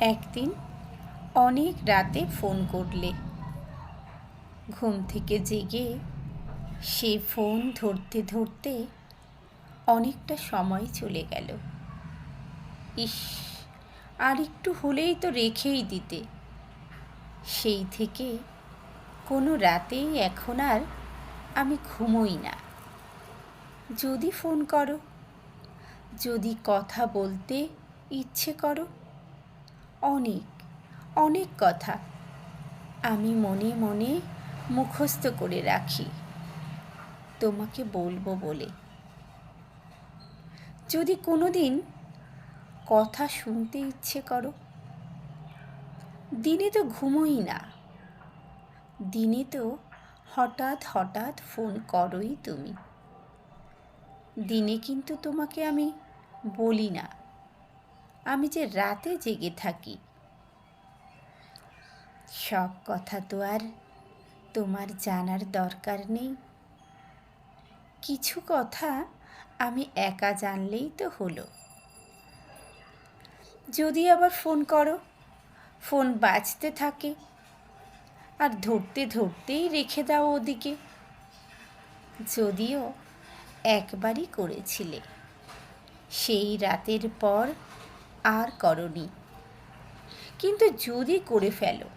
একদিন অনেক রাতে ফোন করলে। ঘুম থেকে জেগে সে ফোন ধরতে ধরতে অনেকটা সময় চলে গেল। ইস, আর একটু হলেই তো রেখেই দিতে। সেই থেকে কোনো রাতেই এখন আর আমি ঘুমোই না। যদি ফোন করো, যদি কথা বলতে ইচ্ছে করো অনেক অনেক কথা আমি মনে মনে মুখস্থ করে রাখি। তোমাকে বলব বলে। যদি কোনো দিন কথা শুনতে ইচ্ছে করো, দিনে তো ঘুমোই না। দিনে তো হঠাৎ হঠাৎ ফোন করোই তুমি। দিনে কিন্তু তোমাকে আমি বলি না। আমি যে রাতে জেগে থাকি। সব কথা তো আর তোমার জানার দরকার নেই। কিছু কথা আমি একা জানলেই তো হলো। যদি আবার ফোন করো, ফোন বাজতে থাকে আর ধরতে ধরতেই রেখে দাও ওদিকে। যদিও একবারই করেছিলে, সেই রাতের পর আর করনি। কিন্তু যদি করে ফেলো,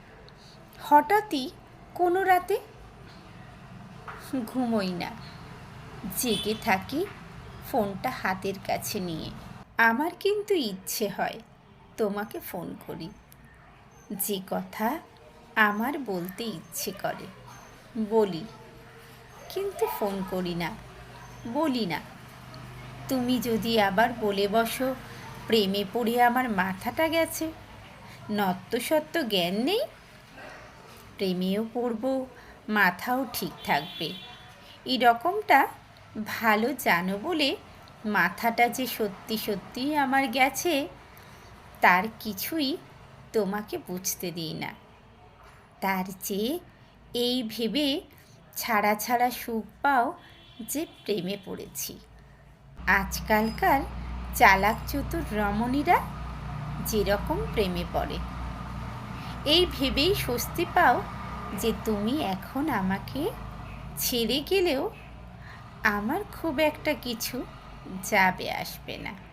হঠাৎই কোনো রাতে ঘুমোই না। জেগে থাকি ফোনটা হাতের কাছে নিয়ে। আমার কিন্তু ইচ্ছে হয় তোমাকে ফোন করি। যে কথা আমার বলতে ইচ্ছে করে, বলি, কিন্তু ফোন করি না, বলি না। তুমি যদি আবার বলে বসো প্রেমে পড়ে আমার মাথাটা গেছে। নত্য সত্য জ্ঞান নেই। প্রেমেও পড়ব, মাথাও ঠিক থাকবে। এই রকমটা ভালো জানো বলে মাথাটা যে সত্যি সত্যি আমার গেছে, তার কিছুই তোমাকে বুঝতে দিই না। তার চেয়ে এই ভেবে ছাড়া ছাড়া সুখ পাও যে প্রেমে পড়েছি। আজকালকার চালাক চতুর রমণীরা যেরকম প্রেমে পড়ে। এই ভেবেই স্বস্তি পাও যে তুমি এখন আমাকে ছেড়ে গেলেও আমার খুব একটা কিছু যাবে আসবে না।